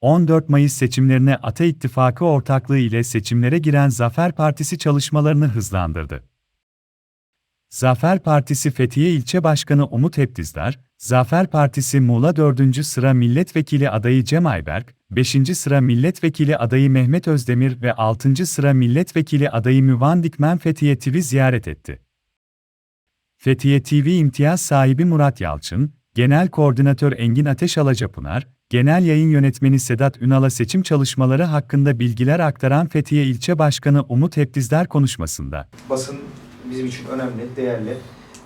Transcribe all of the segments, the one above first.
14 Mayıs seçimlerine Ata İttifakı ortaklığı ile seçimlere giren Zafer Partisi çalışmalarını hızlandırdı. Zafer Partisi Fethiye İlçe Başkanı Umut Heptizdar, Zafer Partisi Muğla 4. sıra milletvekili adayı Cem Ayberk, 5. sıra milletvekili adayı Mehmet Özdemir ve 6. sıra milletvekili adayı Müvan Dikmen Fethiye TV ziyaret etti. Fethiye TV imtiyaz sahibi Murat Yalçın, Genel Koordinatör Engin Ateş Alacapınar, Genel Yayın Yönetmeni Sedat Ünal'a seçim çalışmaları hakkında bilgiler aktaran Fethiye İlçe Başkanı Umut Heptizdar konuşmasında. basın bizim için önemli, değerli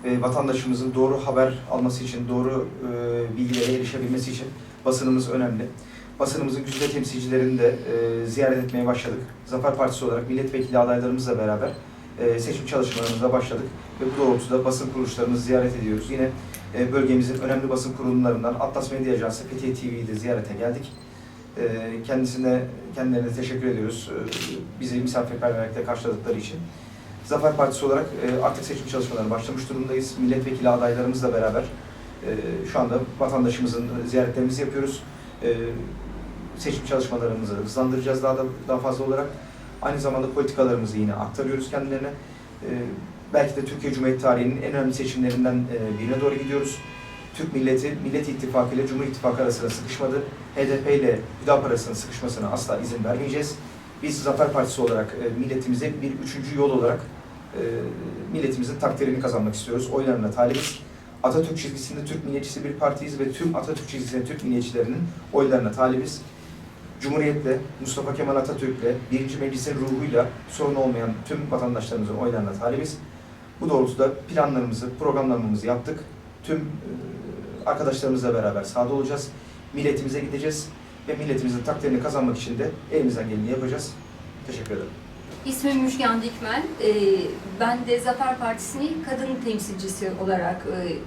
ve vatandaşımızın doğru haber alması için, doğru e, bilgilere erişebilmesi için basınımız önemli. Basınımızın güzide temsilcilerini de e, ziyaret etmeye başladık. Zafer Partisi olarak milletvekili adaylarımızla beraber e, seçim çalışmalarımıza başladık ve bu doğrultuda basın kuruluşlarımızı ziyaret ediyoruz. Yine e, bölgemizin önemli basın kurumlarından Atlas Medya Ajansı Fethiye TV'yi ziyarete geldik. E, kendisine kendilerine teşekkür ediyoruz. E, bizi misafirperverlikle karşıladıkları için. Zafer Partisi olarak e, artık seçim çalışmalarına başlamış durumdayız. Milletvekili adaylarımızla beraber e, şu anda vatandaşımızın ziyaretlerimizi yapıyoruz. Seçim çalışmalarımızı hızlandıracağız daha da daha fazla olarak. Aynı zamanda politikalarımızı yine aktarıyoruz kendilerine. Belki de Türkiye Cumhuriyeti tarihinin en önemli seçimlerinden e, birine doğru gidiyoruz. Türk milleti, Millet İttifakı ile Cumhur İttifakı arasında sıkışmadı. HDP ile Hüdap arasında sıkışmasına asla izin vermeyeceğiz. Biz Zafer Partisi olarak e, milletimize bir üçüncü yol olarak e, milletimizin takdirini kazanmak istiyoruz. Oylarına talibiz. Atatürk çizgisinde Türk milliyetçisi bir partiyiz ve tüm Atatürk çizgisinde Türk milliyetçilerinin oylarına talibiz. Cumhuriyetle, Mustafa Kemal Atatürk'le, birinci meclisin ruhuyla sorun olmayan tüm vatandaşlarımızın oylarına talibiz. Bu doğrultuda planlarımızı, programlarımızı yaptık. Tüm e, arkadaşlarımızla beraber sahada olacağız. Milletimize gideceğiz ve milletimizin takdirini kazanmak için de elimizden geleni yapacağız. Teşekkür ederim. İsmim Müjgan Dikmen. Ee, Ben de Zafer Partisi'nin kadın temsilcisi olarak e,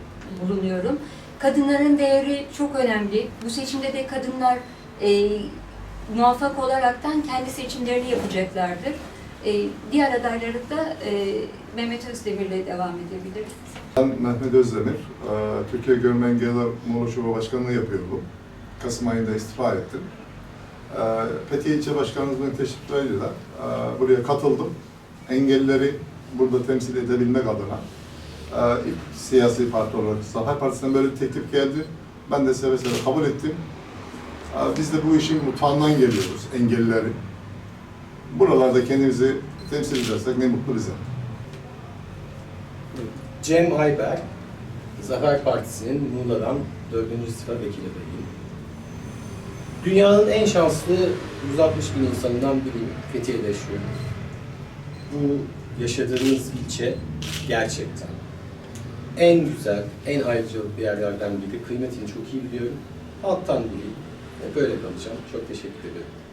bulunuyorum. Kadınların değeri çok önemli. Bu seçimde de kadınlar e, muvaffak olaraktan kendi seçimlerini yapacaklardır. E, diğer adayları da e, Mehmet Özdemir'le devam edebiliriz. Ben Mehmet Özdemir, Eee, Türkiye Görme Engelliler Muğla Başkanlığı yapıyordum. Kasım ayında istifa ettim. Eee, Fethiye İlçe Başkanımızın teşrifleriyle eee, buraya katıldım. Engellileri burada temsil edebilmek adına. İlk siyasi parti olarak Zafer Partisi'nden böyle bir teklif geldi. Ben de seve seve kabul ettim. Biz de bu işin mutfağından geliyoruz, engellilerin. Buralarda kendimizi temsil edersek ne mutlu bize. Cem Ayber, Zafer Partisi'nin Muğla'dan 4. sıra vekili adayıyım. Dünyanın en şanslı 160 bin insanından biriyim. Fethiye'de yaşıyorum. Bu yaşadığınız ilçe gerçekten en güzel, en ayrıcalıklı yerlerden biri. Kıymetini çok iyi biliyorum. Halktan biriyim. Böyle kalacağım. Çok teşekkür ederim.